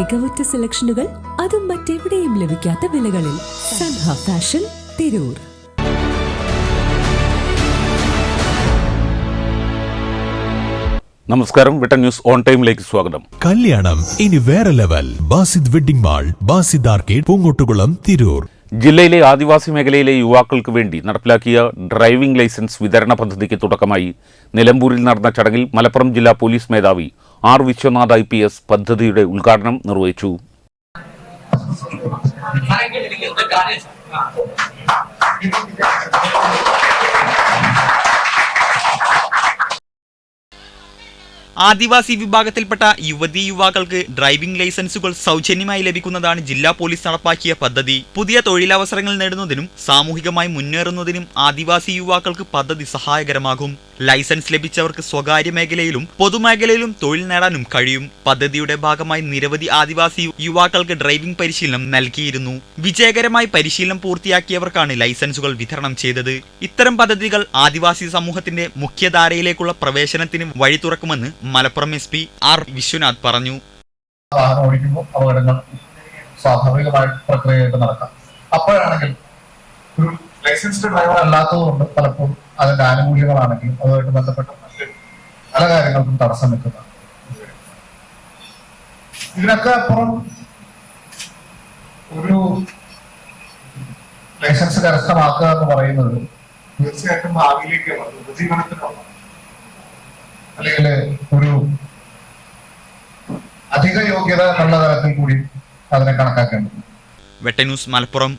മികവുറ്റ സെലക്ഷനുകൾ അതും മറ്റെവിടെയും ലഭിക്കാത്ത വിലകളിൽ സൻഹ ഫാഷൻ തിരൂർ. നമസ്കാരം. വിട്ടൻ ന്യൂസ് ഓൺ ടൈമിലേക്ക് സ്വാഗതം. കല്യാണം ഇനി വേറെ level. Basid wedding mall Basid arcade Poongottukulam Tirur. ജില്ലയിലെ ആദിവാസി മേഖലയിലെ യുവാക്കൾക്ക് വേണ്ടി നടപ്പിലാക്കിയ ഡ്രൈവിംഗ് ലൈസൻസ് വിതരണ പദ്ധതിക്ക് തുടക്കമായി നിലമ്പൂരിൽ നടന്ന ചടങ്ങിൽ മലപ്പുറം ജില്ലാ പോലീസ് മേധാവി R Viswanath I P S പദ്ധതിയുടെ ഉദ്ഘാടനം നിർവഹിച്ചു. ആദിവാസി വിഭാഗത്തിൽപ്പെട്ട യുവതി യുവാക്കൾക്ക് ഡ്രൈവിംഗ് ലൈസൻസുകൾ സൗജന്യമായി ലഭിക്കുന്നതാണ് ജില്ലാ പോലീസ് നടപ്പാക്കിയ പദ്ധതി. പുതിയ തൊഴിലവസരങ്ങൾ നേടുന്നതിനും സാമൂഹികമായി മുന്നേറുന്നതിനും ആദിവാസി യുവാക്കൾക്ക് പദ്ധതി സഹായകരമാകും. ലൈസൻസ് ലഭിച്ചവർക്ക് സ്വകാര്യ മേഖലയിലും പൊതുമേഖലയിലും തൊഴിൽ നേടാനും കഴിയും. പദ്ധതിയുടെ ഭാഗമായി നിരവധി ആദിവാസി യുവാക്കൾക്ക് ഡ്രൈവിംഗ് പരിശീലനം നൽകിയിരുന്നു. വിജയകരമായി പരിശീലനം പൂർത്തിയാക്കിയവർക്കാണ് ലൈസൻസുകൾ വിതരണം ചെയ്തത്. ഇത്തരം പദ്ധതികൾ ആദിവാസി സമൂഹത്തിന്റെ മുഖ്യധാരയിലേക്കുള്ള പ്രവേശനത്തിന് വഴി തുറക്കുമെന്ന് Malappuram S P R Viswanath പറഞ്ഞു. വാഹനം പ്രക്രിയയായിട്ട് നടക്കാം. അപ്പോഴാണെങ്കിൽ ഒരു ലൈസൻസ്ഡ് ഡ്രൈവർ അല്ലാത്തതുകൊണ്ട് പലപ്പോഴും അതിന്റെ ആനുകൂല്യങ്ങളാണെങ്കിലും അതുമായിട്ട് ബന്ധപ്പെട്ട പല കാര്യങ്ങൾക്കും തടസ്സം നിൽക്കുന്നതാണ് ഇതിനൊക്കെ അപ്പുറം ഒരു ലൈസൻസ് കരസ്ഥമാക്കുക എന്ന് പറയുന്നത് തീർച്ചയായിട്ടും ഭാവിയിലേക്ക് ഉപജീവനത്തിനുള്ള അല്ലെങ്കിൽ ഒരു അധിക യോഗ്യത എന്നുള്ള തലത്തിൽ കൂടി അതിനെ കണക്കാക്കേണ്ടത് വെട്ടന്യൂസ് മലപ്പുറം